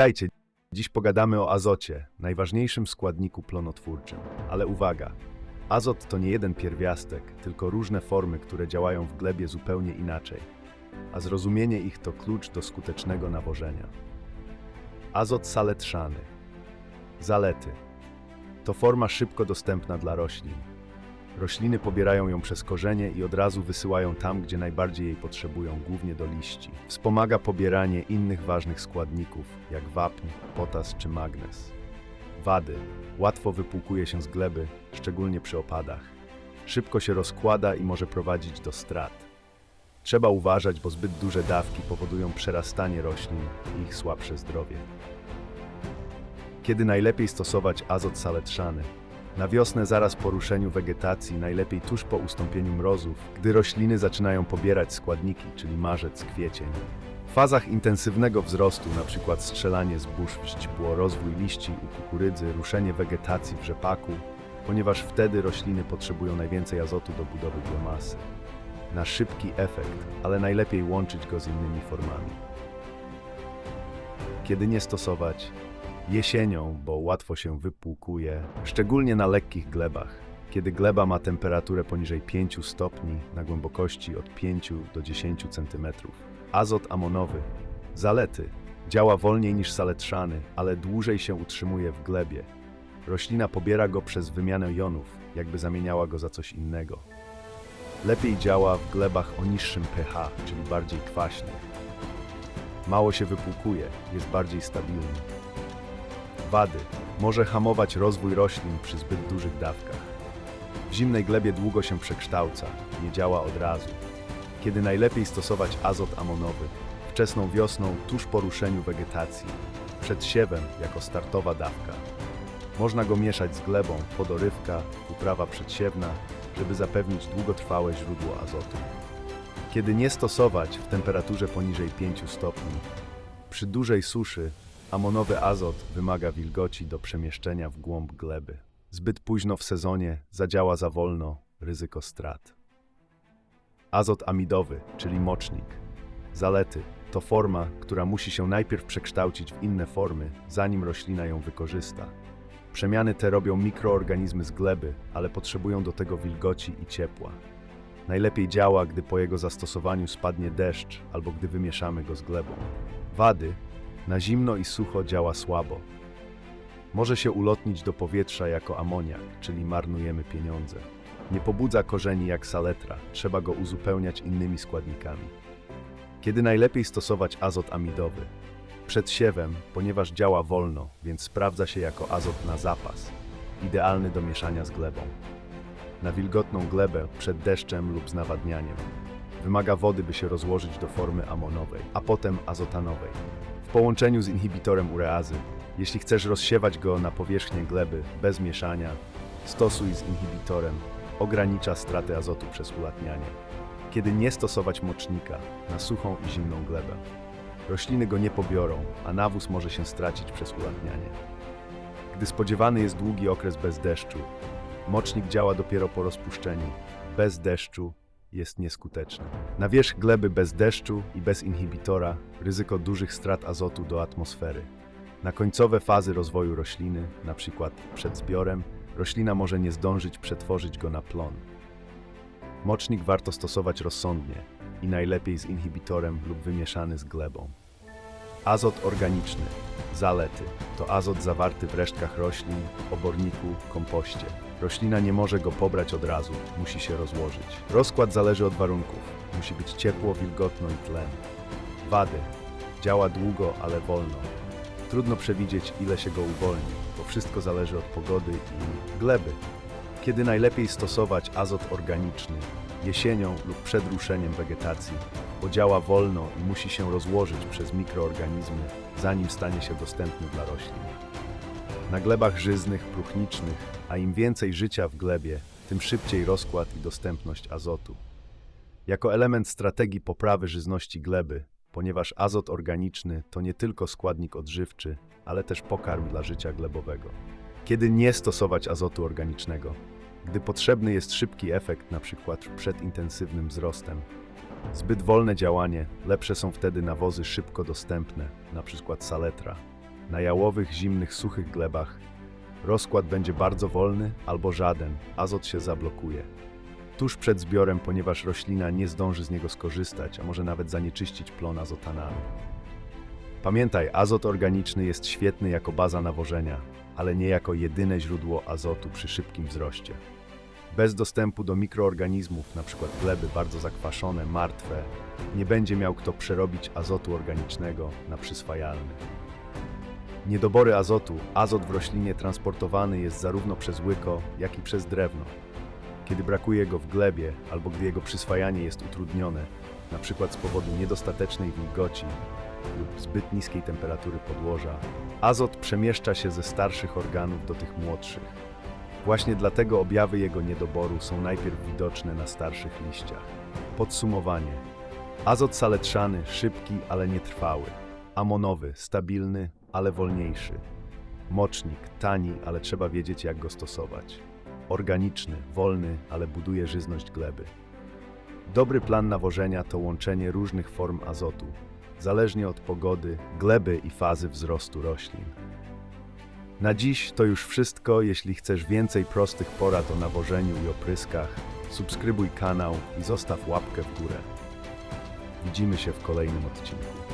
Witajcie. Dziś pogadamy o azocie, najważniejszym składniku plonotwórczym. Ale uwaga, azot to nie jeden pierwiastek, tylko różne formy, które działają w glebie zupełnie inaczej. A zrozumienie ich to klucz do skutecznego nawożenia. Azot saletrzany. Zalety. To forma szybko dostępna dla roślin. Rośliny pobierają ją przez korzenie i od razu wysyłają tam, gdzie najbardziej jej potrzebują, głównie do liści. Wspomaga pobieranie innych ważnych składników, jak wapń, potas czy magnez. Wady. Łatwo wypłukuje się z gleby, szczególnie przy opadach. Szybko się rozkłada i może prowadzić do strat. Trzeba uważać, bo zbyt duże dawki powodują przerastanie roślin i ich słabsze zdrowie. Kiedy najlepiej stosować azot saletrzany? Na wiosnę zaraz po ruszeniu wegetacji, najlepiej tuż po ustąpieniu mrozów, gdy rośliny zaczynają pobierać składniki, czyli marzec, kwiecień. W fazach intensywnego wzrostu, np. strzelanie zbóż w źdźbło, rozwój liści u kukurydzy, ruszenie wegetacji w rzepaku, ponieważ wtedy rośliny potrzebują najwięcej azotu do budowy biomasy. Na szybki efekt, ale najlepiej łączyć go z innymi formami. Kiedy nie stosować? Jesienią, bo łatwo się wypłukuje, szczególnie na lekkich glebach. Kiedy gleba ma temperaturę poniżej 5 stopni na głębokości od 5 do 10 cm. Azot amonowy. Zalety. Działa wolniej niż saletrzany, ale dłużej się utrzymuje w glebie. Roślina pobiera go przez wymianę jonów, jakby zamieniała go za coś innego. Lepiej działa w glebach o niższym pH, czyli bardziej kwaśnych. Mało się wypłukuje, jest bardziej stabilny. Wady. Może hamować rozwój roślin przy zbyt dużych dawkach. W zimnej glebie długo się przekształca, nie działa od razu. Kiedy najlepiej stosować azot amonowy? Wczesną wiosną, tuż po ruszeniu wegetacji. Przed siewem, jako startowa dawka. Można go mieszać z glebą, podorywka, uprawa przedsiewna, żeby zapewnić długotrwałe źródło azotu. Kiedy nie stosować w temperaturze poniżej 5 stopni? Przy dużej suszy Amonowy azot wymaga wilgoci do przemieszczenia w głąb gleby. Zbyt późno w sezonie zadziała za wolno, ryzyko strat. Azot amidowy, czyli mocznik. Zalety to forma, która musi się najpierw przekształcić w inne formy, zanim roślina ją wykorzysta. Przemiany te robią mikroorganizmy z gleby, ale potrzebują do tego wilgoci i ciepła. Najlepiej działa, gdy po jego zastosowaniu spadnie deszcz albo gdy wymieszamy go z glebą. Wady na zimno i sucho działa słabo. Może się ulotnić do powietrza jako amoniak, czyli marnujemy pieniądze. Nie pobudza korzeni jak saletra, trzeba go uzupełniać innymi składnikami. Kiedy najlepiej stosować azot amidowy? Przed siewem, ponieważ działa wolno, więc sprawdza się jako azot na zapas, idealny do mieszania z glebą. Na wilgotną glebę przed deszczem lub z nawadnianiem. Wymaga wody, by się rozłożyć do formy amonowej, a potem azotanowej połączeniu z inhibitorem ureazy. Jeśli chcesz rozsiewać go na powierzchnię gleby bez mieszania, stosuj z inhibitorem. Ogranicza straty azotu przez ulatnianie. Kiedy nie stosować mocznika na suchą i zimną glebę. Rośliny go nie pobiorą, a nawóz może się stracić przez ulatnianie. Gdy spodziewany jest długi okres bez deszczu, mocznik działa dopiero po rozpuszczeniu. Bez deszczu jest nieskuteczny. Na wierzch gleby bez deszczu i bez inhibitora ryzyko dużych strat azotu do atmosfery. Na końcowe fazy rozwoju rośliny, np. przed zbiorem, roślina może nie zdążyć przetworzyć go na plon. Mocznik warto stosować rozsądnie i najlepiej z inhibitorem lub wymieszany z glebą. Azot organiczny. Zalety to azot zawarty w resztkach roślin, oborniku, kompoście. Roślina nie może go pobrać od razu, musi się rozłożyć. Rozkład zależy od warunków. Musi być ciepło, wilgotno i tlen. Wady. Działa długo, ale wolno. Trudno przewidzieć, ile się go uwolni, bo wszystko zależy od pogody i gleby. Kiedy najlepiej stosować azot organiczny? Jesienią lub przed ruszeniem wegetacji, bo działa wolno i musi się rozłożyć przez mikroorganizmy, zanim stanie się dostępny dla roślin. Na glebach żyznych, próchnicznych, a im więcej życia w glebie, tym szybciej rozkład i dostępność azotu. Jako element strategii poprawy żyzności gleby, ponieważ azot organiczny to nie tylko składnik odżywczy, ale też pokarm dla życia glebowego. Kiedy nie stosować azotu organicznego? Gdy potrzebny jest szybki efekt, np. przed intensywnym wzrostem. Zbyt wolne działanie, lepsze są wtedy nawozy szybko dostępne, np. saletra. Na jałowych, zimnych, suchych glebach rozkład będzie bardzo wolny albo żaden, azot się zablokuje. Tuż przed zbiorem, ponieważ roślina nie zdąży z niego skorzystać, a może nawet zanieczyścić plon azotanami. Pamiętaj, azot organiczny jest świetny jako baza nawożenia, ale nie jako jedyne źródło azotu przy szybkim wzroście. Bez dostępu do mikroorganizmów, np. gleby bardzo zakwaszone, martwe, nie będzie miał kto przerobić azotu organicznego na przyswajalny. Niedobory azotu. Azot w roślinie transportowany jest zarówno przez łyko, jak i przez drewno. Kiedy brakuje go w glebie albo gdy jego przyswajanie jest utrudnione, np. z powodu niedostatecznej wilgoci lub zbyt niskiej temperatury podłoża, azot przemieszcza się ze starszych organów do tych młodszych. Właśnie dlatego objawy jego niedoboru są najpierw widoczne na starszych liściach. Podsumowanie. Azot saletrzany, szybki, ale nietrwały. Amonowy, stabilny, ale wolniejszy. Mocznik, tani, ale trzeba wiedzieć jak go stosować. Organiczny, wolny, ale buduje żyzność gleby. Dobry plan nawożenia to łączenie różnych form azotu, zależnie od pogody, gleby i fazy wzrostu roślin. Na dziś to już wszystko. Jeśli chcesz więcej prostych porad o nawożeniu i opryskach, subskrybuj kanał i zostaw łapkę w górę. Widzimy się w kolejnym odcinku.